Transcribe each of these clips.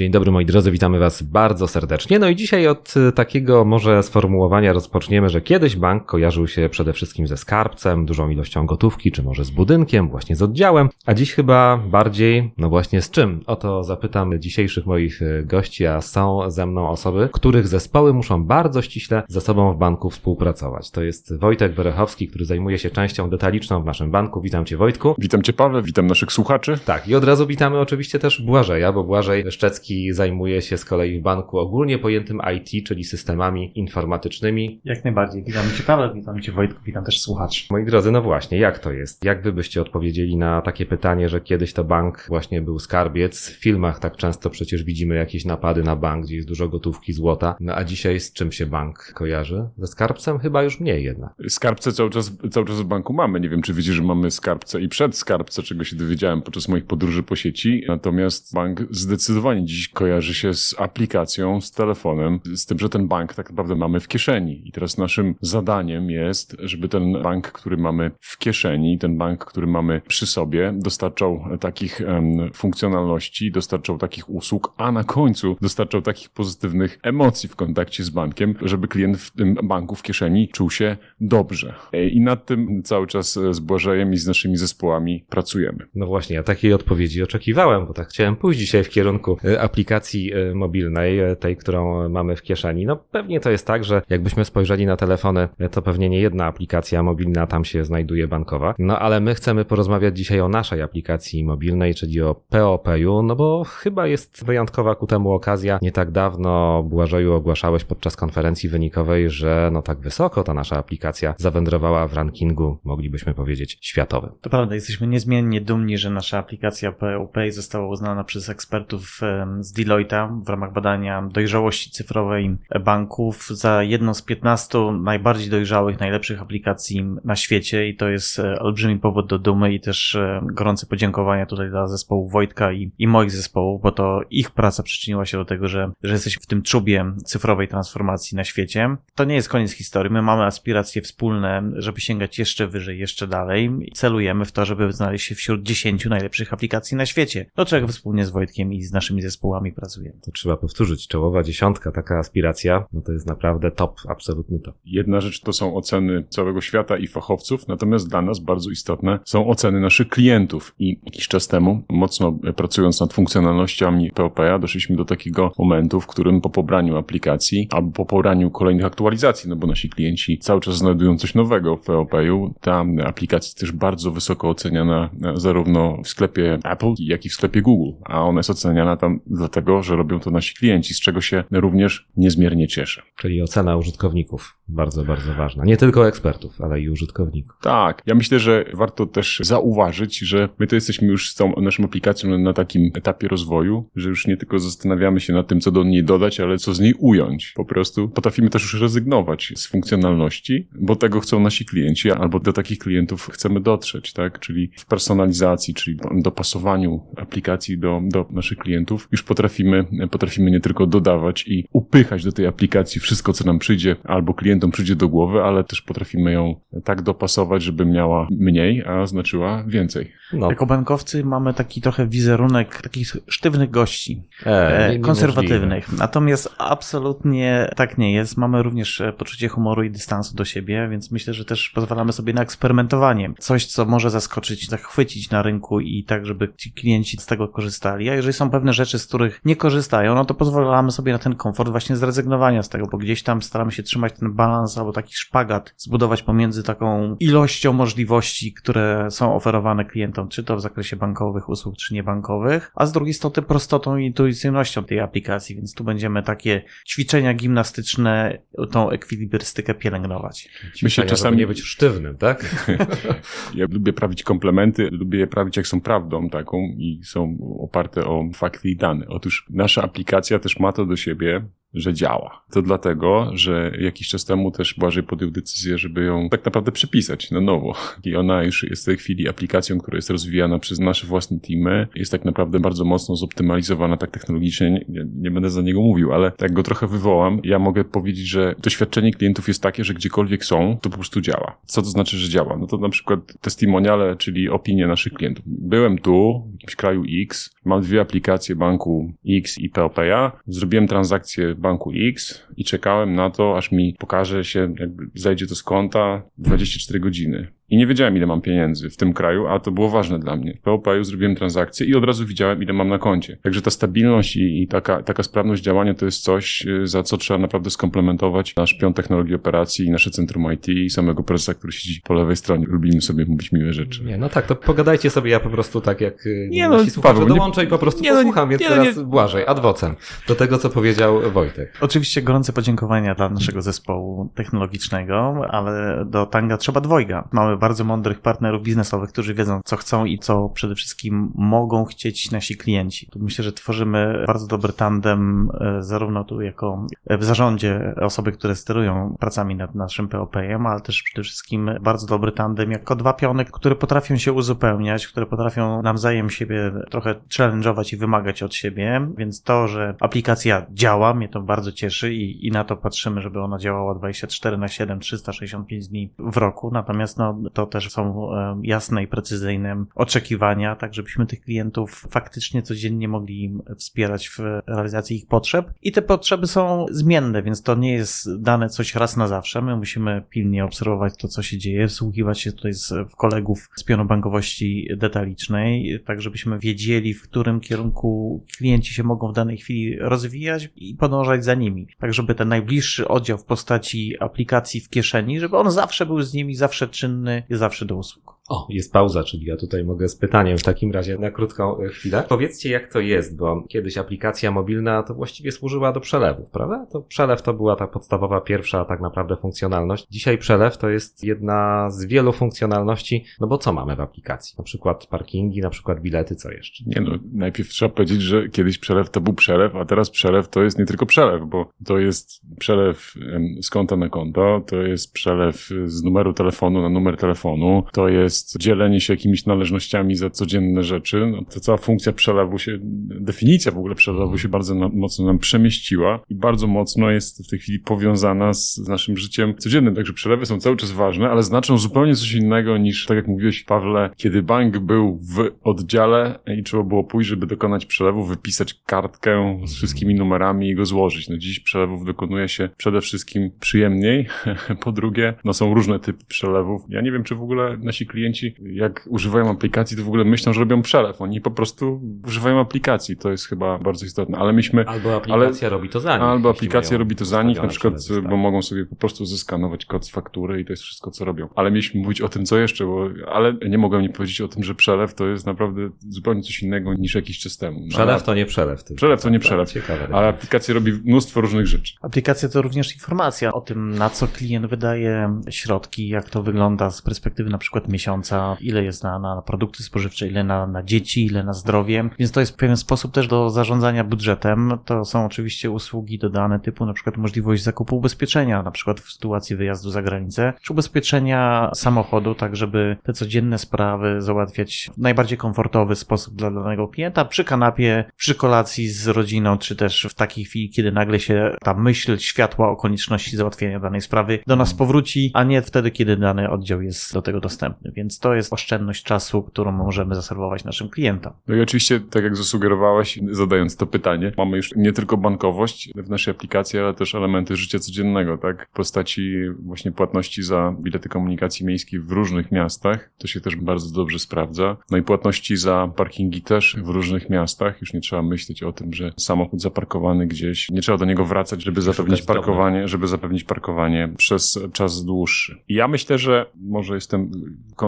Dzień dobry moi drodzy, witamy Was bardzo serdecznie. No i dzisiaj od y, takiego może sformułowania rozpoczniemy, że kiedyś bank kojarzył się przede wszystkim ze skarbcem, dużą ilością gotówki, czy może z budynkiem, właśnie z oddziałem, a dziś chyba bardziej, no właśnie z czym? O to zapytam dzisiejszych moich y, gości, a są ze mną osoby, których zespoły muszą bardzo ściśle ze sobą w banku współpracować. To jest Wojtek Werechowski, który zajmuje się częścią detaliczną w naszym banku. Witam Cię Wojtku. Witam Cię Paweł, witam naszych słuchaczy. Tak, i od razu witamy oczywiście też Błażeja, bo Błażej Szczecki zajmuje się z kolei w banku ogólnie pojętym IT, czyli systemami informatycznymi. Jak najbardziej. Witam Cię Paweł, witam Cię Wojtku, witam też słuchaczy. Moi drodzy, no właśnie, jak to jest? Jak wy byście odpowiedzieli na takie pytanie, że kiedyś to bank właśnie był skarbiec? W filmach tak często przecież widzimy jakieś napady na bank, gdzie jest dużo gotówki, złota. No a dzisiaj z czym się bank kojarzy? Ze skarbcem chyba już mniej jednak. Skarbce cały czas, cały czas w banku mamy. Nie wiem, czy wiecie, że mamy skarbce i przed skarbce, czego się dowiedziałem podczas moich podróży po sieci. Natomiast bank zdecydowanie dziś kojarzy się z aplikacją, z telefonem, z tym, że ten bank tak naprawdę mamy w kieszeni. I teraz naszym zadaniem jest, żeby ten bank, który mamy w kieszeni, ten bank, który mamy przy sobie, dostarczał takich um, funkcjonalności, dostarczał takich usług, a na końcu dostarczał takich pozytywnych emocji w kontakcie z bankiem, żeby klient w tym banku w kieszeni czuł się dobrze. I nad tym cały czas z Błażejem i z naszymi zespołami pracujemy. No właśnie, ja takiej odpowiedzi oczekiwałem, bo tak chciałem pójść dzisiaj w kierunku y, aplikacji y, mobilnej, y, tej, którą mamy w kieszeni. No pewnie to jest tak, że jakbyśmy spojrzeli na telefony, to pewnie nie jedna aplikacja mobilna tam się znajduje bankowa. No ale my chcemy porozmawiać dzisiaj o naszej aplikacji mobilnej, czyli o POP-u, no bo chyba jest wyjątkowa ku temu okazja. Nie tak dawno, Błażeju, ogłaszałeś podczas konferencji wynikowej, że no tak wysoko ta nasza aplikacja zawędrowała w rankingu, moglibyśmy powiedzieć, światowym. To prawda, jesteśmy niezmiennie dumni, że nasza aplikacja POP została uznana przez ekspertów z Deloitte'a w ramach badania dojrzałości cyfrowej banków za jedną z 15 najbardziej dojrzałych, najlepszych aplikacji na świecie i to jest e, olbrzymi powód do dumy i też e, gorące podziękowania tutaj dla zespołu Wojtka i, i moich zespołów, bo to ich praca przyczyniła się do tego, że, że jesteśmy w tym czubie cyfrowej transformacji na świecie. To nie jest koniec historii. My mamy aspiracje wspólne, żeby sięgać jeszcze wyżej, jeszcze dalej i celujemy w to, żeby znaleźć się wśród 10 najlepszych aplikacji na świecie. Do czego wspólnie z Wojtkiem i z naszymi zespołami pracujemy. To trzeba powtórzyć. Czołowa dziesiątka, taka aspiracja, no to jest naprawdę top, absolutny top. Jedna rzecz to są oceny całego świata i fachowców, natomiast dla nas bardzo istotne są oceny naszych klientów. I jakiś czas temu, mocno pracując nad funkcjonalnościami POP-a, doszliśmy do takiego momentu, w którym po pobraniu aplikacji albo po pobraniu kolejnych aktualizacji, no bo nasi klienci cały czas znajdują coś nowego w POP-u, ta aplikacja jest też bardzo wysoko oceniana zarówno w sklepie Apple, jak i w sklepie Google, a ona jest oceniana tam dlatego, że robią to nasi klienci, z czego się również niezmiernie cieszę. Czyli ocena użytkowników, bardzo, bardzo ważna. Nie tylko ekspertów, ale i użytkowników. Tak, ja myślę, że warto też zauważyć, że my to jesteśmy już z tą naszą aplikacją na takim etapie rozwoju, że już nie tylko zastanawiamy się nad tym, co do niej dodać, ale co z niej ująć. Po prostu potrafimy też już rezygnować z funkcjonalności, bo tego chcą nasi klienci, albo do takich klientów chcemy dotrzeć, tak? Czyli w personalizacji, czyli dopasowaniu aplikacji do, do naszych klientów już potrafimy, potrafimy nie tylko dodawać i upychać do tej aplikacji wszystko, co nam przyjdzie, albo klientom przyjdzie do głowy, ale też potrafimy ją tak dopasować, żeby miała mniej, a znaczyła więcej. No. Jako bankowcy mamy taki trochę wizerunek takich sztywnych gości, e, konserwatywnych. Natomiast absolutnie tak nie jest. Mamy również e, poczucie humoru i dystansu do siebie, więc myślę, że też pozwalamy sobie na eksperymentowanie. Coś, co może zaskoczyć, zachwycić na rynku i tak, żeby ci klienci z tego korzystali. A jeżeli są pewne rzeczy, z których nie korzystają, no to pozwalamy sobie na ten komfort właśnie zrezygnowania z tego, bo gdzieś tam staramy się trzymać ten balans albo taki szpagat zbudować pomiędzy taką ilością możliwości, które są oferowane klientom, czy to w zakresie bankowych usług, czy niebankowych, a z drugiej strony prostotą i intuicyjnością tej aplikacji, więc tu będziemy takie ćwiczenia gimnastyczne, tą ekwilibrystykę pielęgnować. Myślę, czasami nie być sztywnym, tak? ja lubię prawić komplementy, lubię je prawić jak są prawdą taką i są oparte o fakty i dane. Otóż nasza aplikacja też ma to do siebie, że działa. To dlatego, że jakiś czas temu też Błażej podjął decyzję, żeby ją tak naprawdę przepisać na nowo. I ona już jest w tej chwili aplikacją, która jest rozwijana przez nasze własne teamy. Jest tak naprawdę bardzo mocno zoptymalizowana tak technologicznie. Nie, nie będę za niego mówił, ale tak go trochę wywołam. Ja mogę powiedzieć, że doświadczenie klientów jest takie, że gdziekolwiek są, to po prostu działa. Co to znaczy, że działa? No to na przykład testimoniale, czyli opinie naszych klientów. Byłem tu, w jakimś kraju X, mam dwie aplikacje banku X i POPA, zrobiłem transakcję banku X i czekałem na to, aż mi pokaże się, jakby zajdzie to z konta 24 godziny. I nie wiedziałem, ile mam pieniędzy w tym kraju, a to było ważne dla mnie. W POPA zrobiłem transakcję i od razu widziałem, ile mam na koncie. Także ta stabilność i, i taka, taka sprawność działania to jest coś, y, za co trzeba naprawdę skomplementować nasz piąt technologii operacji i nasze centrum IT i samego prezesa, który siedzi po lewej stronie. Lubimy sobie mówić miłe rzeczy. Nie, no tak, to pogadajcie sobie, ja po prostu tak jak y, Nie, no, nasi słuchacze Paweł, nie- dołączę i po prostu nie, no, posłucham, więc nie, teraz nie- Błażej, adwocem, do tego, co powiedział Wojtek. Oczywiście gorące podziękowania dla naszego zespołu technologicznego, ale do Tanga trzeba dwojga. Mamy bardzo mądrych partnerów biznesowych, którzy wiedzą, co chcą i co przede wszystkim mogą chcieć nasi klienci. Tu myślę, że tworzymy bardzo dobry tandem, e, zarówno tu jako w zarządzie osoby, które sterują pracami nad naszym POP-em, ale też przede wszystkim bardzo dobry tandem jako dwa piony, które potrafią się uzupełniać, które potrafią nawzajem siebie trochę challenge'ować i wymagać od siebie, więc to, że aplikacja działa, mnie to bardzo cieszy i, i na to patrzymy, żeby ona działała 24 na 7, 365 dni w roku, natomiast no, to też są jasne i precyzyjne oczekiwania, tak żebyśmy tych klientów faktycznie codziennie mogli wspierać w realizacji ich potrzeb i te potrzeby są zmienne, więc to nie jest dane coś raz na zawsze, my musimy pilnie obserwować to, co się dzieje, wsłuchiwać się tutaj z, kolegów z pionu bankowości detalicznej, tak żebyśmy wiedzieli, w którym kierunku klienci się mogą w danej chwili rozwijać i podążać za nimi. Tak, żeby ten najbliższy oddział w postaci aplikacji w kieszeni, żeby on zawsze był z nimi, zawsze czynny i zawsze do usług. O, jest pauza, czyli ja tutaj mogę z pytaniem w takim razie na krótką e, chwilę. Powiedzcie, jak to jest, bo kiedyś aplikacja mobilna to właściwie służyła do przelewów, prawda? To przelew to była ta podstawowa, pierwsza tak naprawdę funkcjonalność. Dzisiaj przelew to jest jedna z wielu funkcjonalności, no bo co mamy w aplikacji? Na przykład parkingi, na przykład bilety, co jeszcze? Nie no, najpierw trzeba powiedzieć, że kiedyś przelew to był przelew, a teraz przelew to jest nie tylko przelew, bo to jest przelew z konta na konto, to jest przelew z numeru telefonu na numer telefonu, to jest dzielenie się jakimiś należnościami za codzienne rzeczy. No, to cała funkcja przelewu się, definicja w ogóle przelewu się bardzo na, mocno nam przemieściła i bardzo mocno jest w tej chwili powiązana z, z naszym życiem codziennym. Także przelewy są cały czas ważne, ale znaczą zupełnie coś innego niż, tak jak mówiłeś Pawle, kiedy bank był w oddziale i trzeba było pójść, żeby dokonać przelewu, wypisać kartkę z wszystkimi numerami i go złożyć. No dziś przelewów dokonuje się przede wszystkim przyjemniej. Po drugie, no są różne typy przelewów. Ja nie wiem, czy w ogóle nasi klienci, jak używają aplikacji, to w ogóle myślą, że robią przelew. Oni po prostu używają aplikacji. To jest chyba bardzo istotne. Ale myśmy Albo aplikacja robi to za nich. Albo aplikacja robi to za nich, na przykład, bo tak. mogą sobie po prostu zeskanować kod z faktury i to jest wszystko, co robią. Ale mieliśmy mówić o tym, co jeszcze, bo, ale nie mogłem nie powiedzieć o tym, że przelew to jest naprawdę zupełnie coś innego niż jakiś czas temu. No, Przelew to nie przelew. Przelew to nie przelew. Ciekawe. Ale aplikacja robi mnóstwo różnych rzeczy. Aplikacja to również informacja o tym, na co klient wydaje środki, jak to wygląda z perspektywy na przykład miesiąca, ile jest na, na produkty spożywcze, ile na, na dzieci, ile na zdrowie. Więc to jest pewien sposób też do zarządzania budżetem. To są oczywiście usługi dodane typu na przykład możliwość zakupu ubezpieczenia, na przykład w sytuacji wyjazdu za granicę, czy ubezpieczenia samochodu, tak żeby te codzienne sprawy załatwiać w najbardziej komfortowy sposób dla danego klienta, przy kanapie, przy kolacji z rodziną, czy też w takiej chwili, kiedy nagle się ta myśl światła o konieczności załatwienia danej sprawy do nas powróci, a nie wtedy, kiedy dany oddział jest do tego dostępny. Więc to jest oszczędność czasu, którą możemy zaserwować naszym klientom. No i oczywiście, tak jak zasugerowałeś, zadając to pytanie, mamy już nie tylko bankowość w naszej aplikacji, ale też elementy życia codziennego, tak? W postaci właśnie płatności za bilety komunikacji miejskiej w różnych miastach. To się też bardzo dobrze sprawdza. No i płatności za parkingi też w różnych miastach. Już nie trzeba myśleć o tym, że samochód zaparkowany gdzieś, nie trzeba do niego wracać, żeby zapewnić parkowanie, żeby zapewnić parkowanie przez czas dłuższy. I ja myślę, że może jestem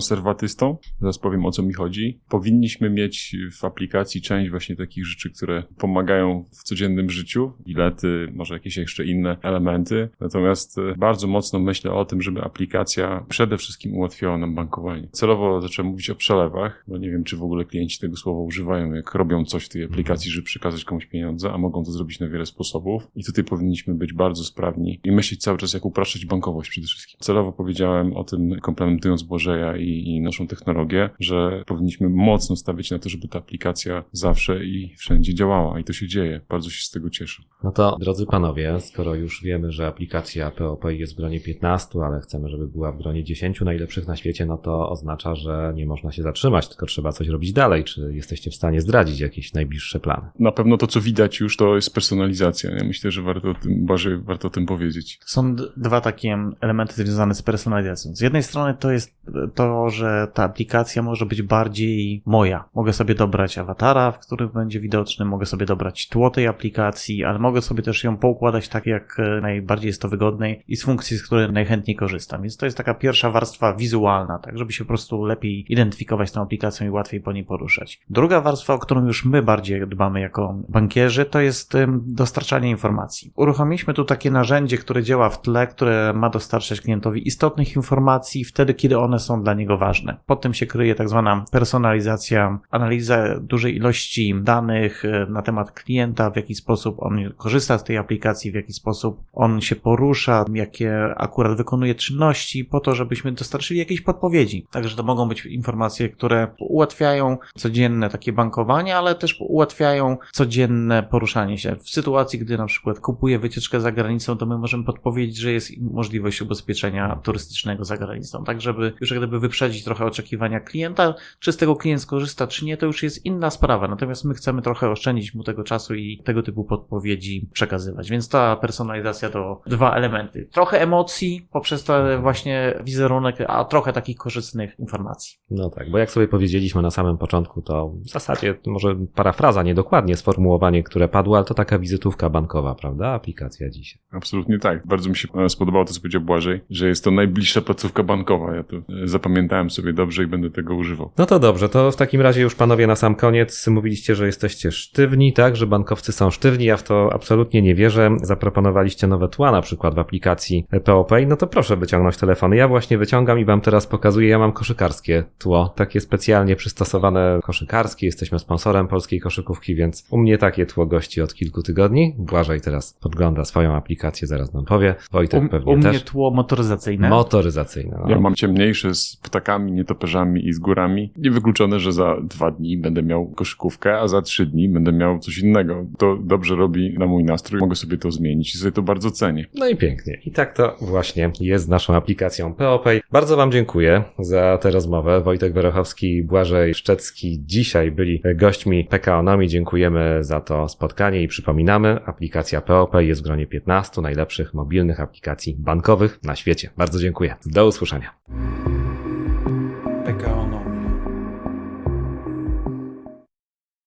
konserwatystą. Zaraz powiem o co mi chodzi. Powinniśmy mieć w aplikacji część właśnie takich rzeczy, które pomagają w codziennym życiu, bilety, może jakieś jeszcze inne elementy. Natomiast e, bardzo mocno myślę o tym, żeby aplikacja przede wszystkim ułatwiała nam bankowanie. Celowo zacząłem mówić o przelewach, bo nie wiem, czy w ogóle klienci tego słowa używają, jak robią coś w tej aplikacji, żeby przekazać komuś pieniądze, a mogą to zrobić na wiele sposobów. I tutaj powinniśmy być bardzo sprawni i myśleć cały czas, jak upraszczać bankowość przede wszystkim. Celowo powiedziałem o tym, komplementując Błażeja i, i naszą technologię, że powinniśmy mocno stawiać na to, żeby ta aplikacja zawsze i wszędzie działała. I to się dzieje. Bardzo się z tego cieszę. No to, drodzy panowie, skoro już wiemy, że aplikacja POP jest w gronie 15, ale chcemy, żeby była w gronie 10 najlepszych na świecie, no to oznacza, że nie można się zatrzymać, tylko trzeba coś robić dalej. Czy jesteście w stanie zdradzić jakieś najbliższe plany? Na pewno to, co widać już, to jest personalizacja. Ja myślę, że warto o tym, warto o tym powiedzieć. Są dwa takie elementy związane z personalizacją. Z jednej strony to jest to, że ta aplikacja może być bardziej moja. Mogę sobie dobrać awatara, w którym będzie widoczny, mogę sobie dobrać tło tej aplikacji, ale mogę sobie też ją poukładać tak, jak e, najbardziej jest to wygodne i z funkcji, z której najchętniej korzystam. Więc to jest taka pierwsza warstwa wizualna, tak, żeby się po prostu lepiej identyfikować z tą aplikacją i łatwiej po niej poruszać. Druga warstwa, o którą już my bardziej dbamy jako bankierzy, to jest dostarczanie informacji. Uruchomiliśmy tu takie narzędzie, które działa w tle, które ma dostarczać klientowi istotnych informacji wtedy, kiedy one są dla niego ważne. Pod tym się kryje tak zwana personalizacja, analiza dużej ilości danych e, na temat klienta, w jaki sposób on korzysta z tej aplikacji, w jaki sposób on się porusza, jakie akurat wykonuje czynności, po to, żebyśmy dostarczyli jakieś podpowiedzi. Także to mogą być informacje, które ułatwiają codzienne takie bankowanie, ale też ułatwiają codzienne poruszanie się. W sytuacji, gdy na przykład kupuję wycieczkę za granicą, to my możemy podpowiedzieć, że jest możliwość ubezpieczenia turystycznego za granicą, tak żeby już jak gdyby wyprzedzić trochę oczekiwania klienta, czy z tego klient skorzysta, czy nie, to już jest inna sprawa. Natomiast my chcemy trochę oszczędzić mu tego czasu i tego typu podpowiedzi przekazywać. Więc ta personalizacja to dwa elementy. Trochę emocji poprzez ten właśnie wizerunek, a trochę takich korzystnych informacji. No tak, bo jak sobie powiedzieliśmy na samym początku, to w zasadzie może parafraza, niedokładnie sformułowanie, które padło, ale to taka wizytówka bankowa, prawda? Aplikacja dzisiaj. Absolutnie tak. Bardzo mi się e, spodobało to, co powiedział Błażej, że jest to najbliższa placówka bankowa. Ja to e, zapamiętałem sobie dobrze i będę tego używał. No to dobrze, to w takim razie już panowie na sam koniec mówiliście, że jesteście sztywni, tak, że bankowcy są sztywni, ja w to absolutnie nie wierzę. Zaproponowaliście nowe tła na przykład w aplikacji POP, no to proszę wyciągnąć telefony. Ja właśnie wyciągam i wam teraz pokazuję, ja mam koszykarskie tło, takie specjalnie przystosowane koszykarskie, jesteśmy sponsorem polskiej koszykówki, więc u mnie takie tło gości od kilku tygodni. Błażej teraz podgląda swoją aplikację, zaraz nam powie. Wojtek U, pewnie u mnie też. tło motoryzacyjne. Motoryzacyjne. No. Ja mam ciemniejsze z ptakami, nietoperzami i z górami. Niewykluczone, że za dwa dni będę miał koszykówkę, a za trzy dni będę miał coś innego. To dobrze robi na mój nastrój. Mogę sobie to zmienić i sobie to bardzo cenię. No i pięknie. I tak to właśnie jest naszą aplikacją POPay. Bardzo Wam dziękuję za tę rozmowę. Wojtek Werochowski i Błażej Szczecki dzisiaj byli gośćmi PKONOMI. Dziękujemy za to spotkanie i przypominamy, aplikacja POPay jest w gronie 15 najlepszych mobilnych aplikacji bankowych na świecie. Bardzo dziękuję. Do usłyszenia.